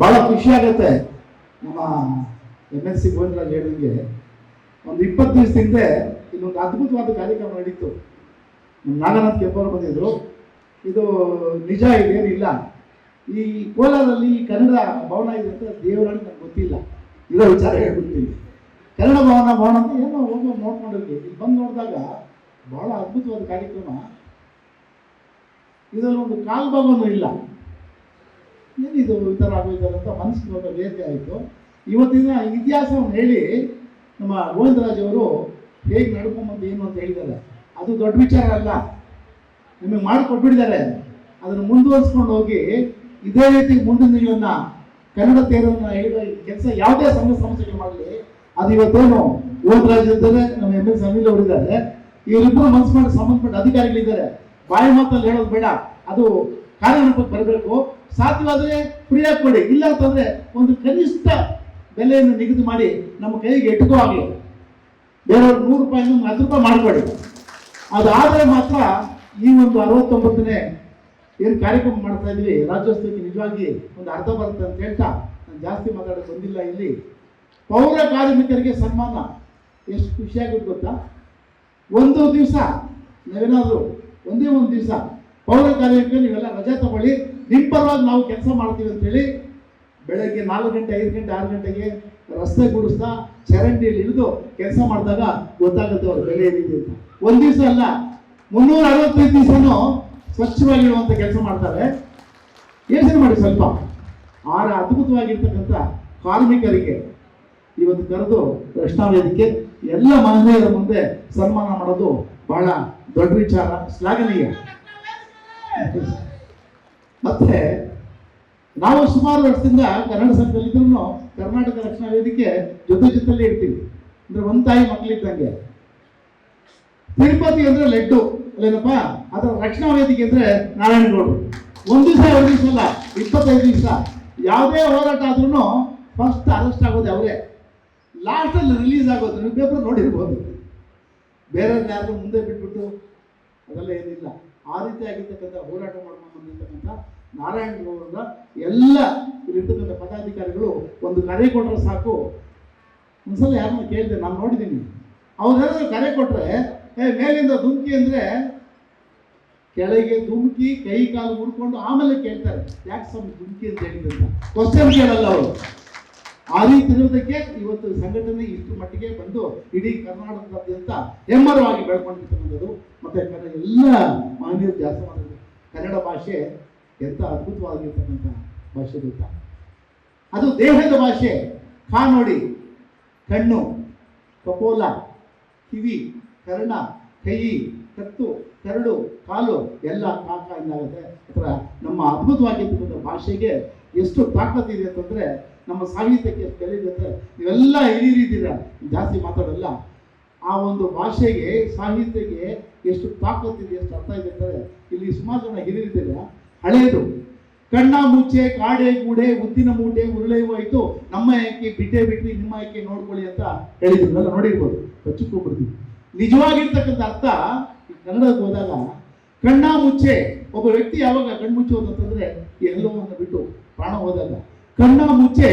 ಬಹಳ ಖುಷಿ ಆಗುತ್ತೆ. ನಮ್ಮ ಎಂ ಎಸ್ ಸಿ ಗೋವಿಂದರಾಜ್ ಹೇಳಿದಂಗೆ ಒಂದು ಇಪ್ಪತ್ತು ದಿವಸ ಹಿಂದೆ ಇನ್ನೊಂದು ಅದ್ಭುತವಾದ ಕಾರ್ಯಕ್ರಮ ನಡೀತು. ನಮ್ಮ ನಾಗನಾಥ್ ಕೆಪ್ಪರು ಬಂದಿದ್ರು. ಇದು ನಿಜ ಇದೇನಿಲ್ಲ. ಈ ಕೋಲಾರಲ್ಲಿ ಕನ್ನಡ ಭವನ ಇದೆ ಅಂತ ದೇವರಾಣಿ ನನಗೆ ಗೊತ್ತಿಲ್ಲ. ಇರೋ ವಿಚಾರ ಹೇಳ್ಬಿಡ್ತೀನಿ. ಕನ್ನಡ ಭವನ ಭವನ ಅಂತ ಏನೋ ಹೋಗೋ ನೋಡ್ಕೊಂಡಿದ್ವಿ ಇಲ್ಲಿ ಬಂದು ನೋಡಿದಾಗ ಬಹಳ ಅದ್ಭುತವಾದ ಕಾರ್ಯಕ್ರಮ. ಇದರಲ್ಲಿ ಒಂದು ಕಾಲು ಭಾಗನೂ ಇಲ್ಲ. ಏನಿದು ಈ ಥರ ಆಗೋಯ್ತಾರೆ ಅಂತ ಮನಸ್ಸು ಒಂದು ವೇದನೆ ಆಯಿತು. ಇವತ್ತಿನ ಇತಿಹಾಸವನ್ನು ಹೇಳಿ ನಮ್ಮ ಗೋವಿಂದರಾಜ್ ಅವರು ಹೇಗೆ ನಡ್ಕೊಂಬಂದು ಏನು ಅಂತ ಹೇಳಿದ್ದಾರೆ. ಅದು ದೊಡ್ಡ ವಿಚಾರ ಅಲ್ಲ. ನಿಮಗೆ ಮಾಡಿಕೊಟ್ಬಿಟ್ಟಿದ್ದಾರೆ. ಅದನ್ನು ಮುಂದುವರಿಸ್ಕೊಂಡು ಹೋಗಿ ಇದೇ ರೀತಿ ಮುಂದಿನ ದಿನಗಳನ್ನ ಕನ್ನಡ ತೇರನ್ನ ಹೇಳಿದ ಕೆಲಸ ಯಾವುದೇ ಸಂಘ ಸಂಸ್ಥೆಗಳು ಮಾಡಲಿ, ಅದು ಇವತ್ತೇನು ಗೋವಿಂದರಾಜ್ ಇದ್ದಾರೆ, ನಮ್ಮ ಎಂ ಎಸ್ ಅನಿಲ್ ಅವರಿದ್ದಾರೆ ಇವರಿಬ್ಬರು ಮನಸ್ಸು ಮಾಡಿ ಸಂಬಂಧಪಟ್ಟ ಅಧಿಕಾರಿಗಳಿದ್ದಾರೆ. ಬಾಯಿ ಮಾತಲ್ಲಿ ಹೇಳೋದು ಬೇಡ. ಅದು ಕಾರ್ಯರೂಪಕ್ಕೆ ಬರಬೇಕು. ಸಾಧ್ಯವಾದರೆ ಫ್ರೀಯಾಗಿ ಕೊಡಿ. ಇಲ್ಲ ಅಂತಂದ್ರೆ ಒಂದು ಕನಿಷ್ಠ ಬೆಲೆಯನ್ನು ನಿಗದಿ ಮಾಡಿ ನಮ್ಮ ಕೈಗೆ ಎಟುಕೋ ಆಗಲಿ ಬೇರೆಯವ್ರು ನೂರು ರೂಪಾಯಿ ಹತ್ತು ರೂಪಾಯಿ ಮಾಡಿಕೊಡಿ ಅದಾದರೆ ಮಾತ್ರ ಈ ಒಂದು ಅರವತ್ತೊಂಬತ್ತನೇ ಏನು ಕಾರ್ಯಕ್ರಮ ಮಾಡ್ತಾ ಇದ್ವಿ ರಾಜ್ಯೋತ್ಸವಕ್ಕೆ ನಿಜವಾಗಿ ಒಂದು ಅರ್ಥ ಬರುತ್ತೆ ಅಂತ ಹೇಳ್ತಾ ನಾನು ಜಾಸ್ತಿ ಮಾತಾಡೋಕೆ ಬಂದಿಲ್ಲ ಇಲ್ಲಿ. ಪೌರ ಕಾರ್ಮಿಕರಿಗೆ ಸನ್ಮಾನ. ಎಷ್ಟು ಖುಷಿಯಾಗುತ್ತೆ ಗೊತ್ತಾ? ಒಂದು ದಿವಸ ನಾವೇನಾದರೂ ಒಂದೇ ಒಂದು ದಿವಸ ಪೌರ ಕಾರ್ಮಿಕರು ನೀವೆಲ್ಲ ರಜೆ ತಗೊಳ್ಳಿ. ನಿಮ್ಮ ಪರವಾಗಿ ನಾವು ಕೆಲಸ ಮಾಡ್ತೀವಿ ಅಂತೇಳಿ ಬೆಳಗ್ಗೆ ನಾಲ್ಕು ಗಂಟೆ, ಐದು ಗಂಟೆ, ಆರು ಗಂಟೆಗೆ ರಸ್ತೆ ಗುಡಿಸ್ತಾ ಚರಂಡಿಯಲ್ಲಿ ಇಳಿದು ಕೆಲಸ ಮಾಡಿದಾಗ ಗೊತ್ತಾಗುತ್ತೆ ಅವ್ರ ಬೆಲೆ ಏನಿದೆ ಅಂತ. ಒಂದು ದಿವಸ ಅಲ್ಲ, ಮುನ್ನೂರ ಅರವತ್ತೈದು ದಿವಸನೂ ಸ್ವಚ್ಛವಾಗಿರುವಂಥ ಕೆಲಸ ಮಾಡ್ತಾರೆ. ಯೋಚನೆ ಮಾಡಿ ಸ್ವಲ್ಪ. ಆರ ಅದ್ಭುತವಾಗಿರ್ತಕ್ಕಂಥ ಕಾರ್ಮಿಕರಿಗೆ ಇವತ್ತು ಕರೆದು ರಕ್ಷಣಾ ಎಲ್ಲ ಮಹಿಳೆಯರ ಮುಂದೆ ಸನ್ಮಾನ ಮಾಡೋದು ಬಹಳ ದೊಡ್ಡ ವಿಚಾರ. ಶ್ಲಾಘನೀಯ. ಮತ್ತೆ ನಾವು ಸುಮಾರು ವರ್ಷದಿಂದ ಕನ್ನಡ ಸಂಘದಲ್ಲಿದ್ರು ಕರ್ನಾಟಕ ರಕ್ಷಣಾ ವೇದಿಕೆ ಜೊತೆ ಜೊತೆಲಿ ಇರ್ತೀವಿ. ಅಂದ್ರೆ ಒಂದ್ ತಾಯಿ ಮಕ್ಕಳಿದ್ದಂಗೆ ತಿರುಪತಿ ಅಂದ್ರೆ ಲಡ್ಡು, ಅಲ್ಲೇನಪ್ಪ? ಅದರ ರಕ್ಷಣಾ ವೇದಿಕೆ ಅಂದ್ರೆ ನಾರಾಯಣಗೌಡರು. ಒಂದ್ ದಿವಸ, ಎರಡು ದಿವಸ ಅಲ್ಲ, ಇಪ್ಪತ್ತೈದು ದಿವಸ. ಯಾವುದೇ ಹೋರಾಟ ಆದ್ರೂ ಫಸ್ಟ್ ಅರೆಸ್ಟ್ ಆಗೋದು ಅವರೇ. ಲಾಸ್ಟಲ್ಲಿ ರಿಲೀಸ್ ಆಗೋದು, ನೀವು ಪೇಪರ್ ನೋಡಿರ್ಬೋದು. ಬೇರೆಯವ್ರನ್ನ ಯಾರು ಮುಂದೆ ಬಿಟ್ಬಿಟ್ಟು ಅದೆಲ್ಲ ಏನಿಲ್ಲ. ಆ ರೀತಿ ಆಗಿರ್ತಕ್ಕಂಥ ಹೋರಾಟ ಮಾಡ್ಕೊಂಡು ಬಂದಿರ್ತಕ್ಕಂಥ ನಾರಾಯಣ ಗೌಡರ ಎಲ್ಲ ಇಲ್ಲಿರ್ತಕ್ಕಂಥ ಪದಾಧಿಕಾರಿಗಳು ಒಂದು ಕರೆ ಕೊಟ್ಟರೆ ಸಾಕು. ಒಂದ್ಸಲ ಯಾರನ್ನ ಕೇಳಿದೆ, ನಾನು ನೋಡಿದ್ದೀನಿ ಅವ್ರೇನಾದ್ರು ಕರೆ ಕೊಟ್ಟರೆ ಏ, ಮೇಲಿಂದ ಧುಮುಕಿ ಅಂದರೆ ಕೆಳಗೆ ಧುಮುಕಿ, ಕೈ ಕಾಲು ಮುಡ್ಕೊಂಡು ಆಮೇಲೆ ಕೇಳ್ತಾರೆ. ಯಾಕೆ ಸ್ವಾಮಿ ಧುಮುಕಿ ಅಂತ ಹೇಳಿದ್ರಂತ ಕ್ವಶನ್ ಕೇಳಲ್ಲ ಅವರು. ಆ ರೀತಿ ಇರೋದಕ್ಕೆ ಇವತ್ತು ಸಂಘಟನೆ ಇಷ್ಟು ಮಟ್ಟಿಗೆ ಬಂದು ಇಡೀ ಕರ್ನಾಟಕದಾದ್ಯಂತ ಹೆಮ್ಮರವಾಗಿ ಬೆಳ್ಕೊಂಡಿರ್ತಕ್ಕಂಥದ್ದು. ಮತ್ತೆ ಎಲ್ಲ ಮಾನ್ಯ ಜಾಸ್ತಿ ಕನ್ನಡ ಭಾಷೆ ಎಂಥ ಅದ್ಭುತವಾಗಿರ್ತಕ್ಕಂಥ ಭಾಷೆ ಗೊತ್ತಾ? ಅದು ದೇಹದ ಭಾಷೆ. ಕಾ ನೋಡಿ, ಕಣ್ಣು ಕಪೋಲ ಕಿವಿ, ಕರ್ಣ, ಕೈ, ಕತ್ತು, ಕರಡು, ಕಾಲು, ಎಲ್ಲ ಕಾಕ ಎಂದಾಗುತ್ತೆ ಅಥವಾ ನಮ್ಮ ಅದ್ಭುತವಾಗಿರ್ತಕ್ಕಂಥ ಭಾಷೆಗೆ ಎಷ್ಟು ತಾಕತ್ತಿದೆ ಅಂತಂದ್ರೆ ನಮ್ಮ ಸಾಹಿತ್ಯಕ್ಕೆ ಬೆಲೆ ಇದೆ ಅಂದ್ರೆ ನೀವೆಲ್ಲ ಹಿರಿಯರಿದ್ದೀರ ಜಾಸ್ತಿ ಮಾತಾಡಲ್ಲ. ಆ ಒಂದು ಭಾಷೆಗೆ, ಸಾಹಿತ್ಯಕ್ಕೆ ಎಷ್ಟು ತಾಕತ್ತಿದೆ ಎಷ್ಟು ಅರ್ಥ ಇದೆ ಅಂತಂದ್ರೆ ಇಲ್ಲಿ ಸುಮಾರು ಜನ ಹಿರಿಯರಿದ್ದೀರ. ಹಳೆಯದು. ಕಣ್ಣ ಮುಚ್ಚೆ ಕಾಡೆ ಗೂಡೆ, ಉದ್ದಿನ ಮೂಟೆ, ಉರುಳೆ ಹೋಯಿತು. ನಮ್ಮ ಆಯ್ಕೆ, ಬಿಟ್ಟೆ ಬಿಟ್ಟು ನಿಮ್ಮ ಆಯ್ಕೆ ನೋಡ್ಕೊಳ್ಳಿ ಅಂತ ಹೇಳಿದ್ರಲ್ಲ ನೋಡಿರ್ಬೋದು. ಹಚ್ಚಿಕೊಂಡ್ಬಿಡ್ತೀವಿ ನಿಜವಾಗಿರ್ತಕ್ಕಂಥ ಅರ್ಥ, ಈ ಕನ್ನಡಕ್ಕೆ ಹೋದಾಗ ಕಣ್ಣ ಮುಚ್ಚೆ ಒಬ್ಬ ವ್ಯಕ್ತಿ ಯಾವಾಗ ಕಣ್ಮುಚ್ಚೋದು ಅಂತಂದ್ರೆ ಎಲ್ಲವನ್ನ ಬಿಟ್ಟು ಪ್ರಾಣ ಹೋದಾಗ. ಕಣ್ಣ ಮುಚ್ಚೆ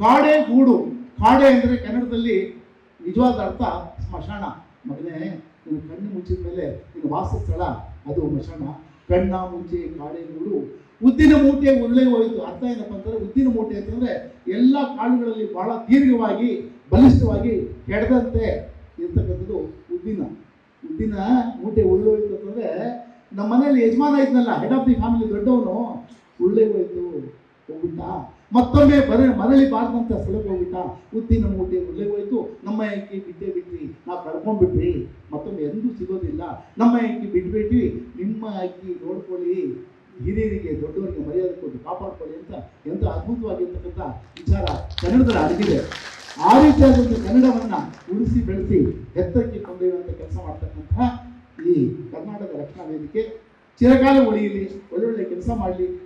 ಕಾಡೆ ಗೂಡು. ಕಾಡೆ ಅಂದ್ರೆ ಕನ್ನಡದಲ್ಲಿ ನಿಜವಾದ ಅರ್ಥ, ಸ್ಮಶಾನ. ಮಗನೇ ನೀನು ಕಣ್ಣು ಮುಚ್ಚಿದ ಮೇಲೆ ನಿನ್ನ ವಾಸಸ್ಥಳ, ಅದು ಸ್ಮಶಾನ. ಕಣ್ಣ ಮುಂಚೆ ಕಾಡೆ ಗೂಡು ಉದ್ದಿನ ಮೂಟೆ ಉರುಳೆ ಹೋಯಿತು ಅರ್ಥ ಏನಪ್ಪ ಅಂತಂದ್ರೆ ಉದ್ದಿನ ಮೂಟೆ ಅಂತಂದ್ರೆ ಎಲ್ಲ ಕಾಳುಗಳಲ್ಲಿ ಬಹಳ ದೀರ್ಘವಾಗಿ, ಬಲಿಷ್ಠವಾಗಿ ಕೆಡದಂತೆ ಇರ್ತಕ್ಕಂಥದ್ದು ಉದ್ದಿನ. ಉದ್ದಿನ ಮೂಟೆ ಉರುಳೆ ಹೋಯಿತು ಅಂತಂದ್ರೆ ನಮ್ಮ ಮನೆಯಲ್ಲಿ ಯಜಮಾನ ಇದ್ನಲ್ಲ ಹೆಡ್ ಆಫ್ ದಿ ಫ್ಯಾಮಿಲಿ ದೊಡ್ಡವನು ಉರುಳೆ ಹೋಯಿತು ಹೋಗ್ಬಿಟ್ಟ. ಮತ್ತೊಮ್ಮೆ ಬರ ಮರಳಿ ಬಾರದಂತ ಸ್ಥಳಕ್ಕೆ ಹೋಗ್ಬಿಟ್ಟ. ಉದ್ದಿನ ಮೂಟೆ ಉರುಳೆ ಹೋಯ್ತು. ನಮ್ಮ ಅಕ್ಕಿ ಬಿಟ್ಟೆ ಬಿಟ್ರಿ. ನಾವು ಕಳ್ಕೊಂಡ್ಬಿಟ್ವಿ ಮತ್ತೊಮ್ಮೆ ಎಂದೂ ಸಿಗೋದಿಲ್ಲ. ನಮ್ಮ ಏಕಿ ಬಿಟ್ಬಿಟ್ವಿ. ನಿಮ್ಮ ಅಕ್ಕಿ ನೋಡ್ಕೊಳ್ಳಿ. ಹಿರಿಯರಿಗೆ, ದೊಡ್ಡವರಿಗೆ ಮರ್ಯಾದೆ ಕೊಟ್ಟು ಕಾಪಾಡ್ಕೊಳ್ಳಿ ಅಂತ ಎಂತ ಅದ್ಭುತವಾಗಿರ್ತಕ್ಕಂಥ ವಿಚಾರ ಕನ್ನಡದಲ್ಲಿ ಅಡಗಿದೆ. ಆ ರೀತಿಯಾದಂಥ ಕನ್ನಡವನ್ನ ಉಳಿಸಿ, ಬೆಳೆಸಿ, ಎತ್ತರಕ್ಕೆ ಕೊಂಡೊಯ್ಯುವಂಥ ಕೆಲಸ ಮಾಡ್ತಕ್ಕಂತಹ ಈ ಕರ್ನಾಟಕ ರಕ್ಷಣಾ ವೇದಿಕೆ. ಚಿರಕಾಲ ಉಳಿಯಲಿ, ಒಳ್ಳೊಳ್ಳೆ ಕೆಲಸ ಮಾಡಲಿ.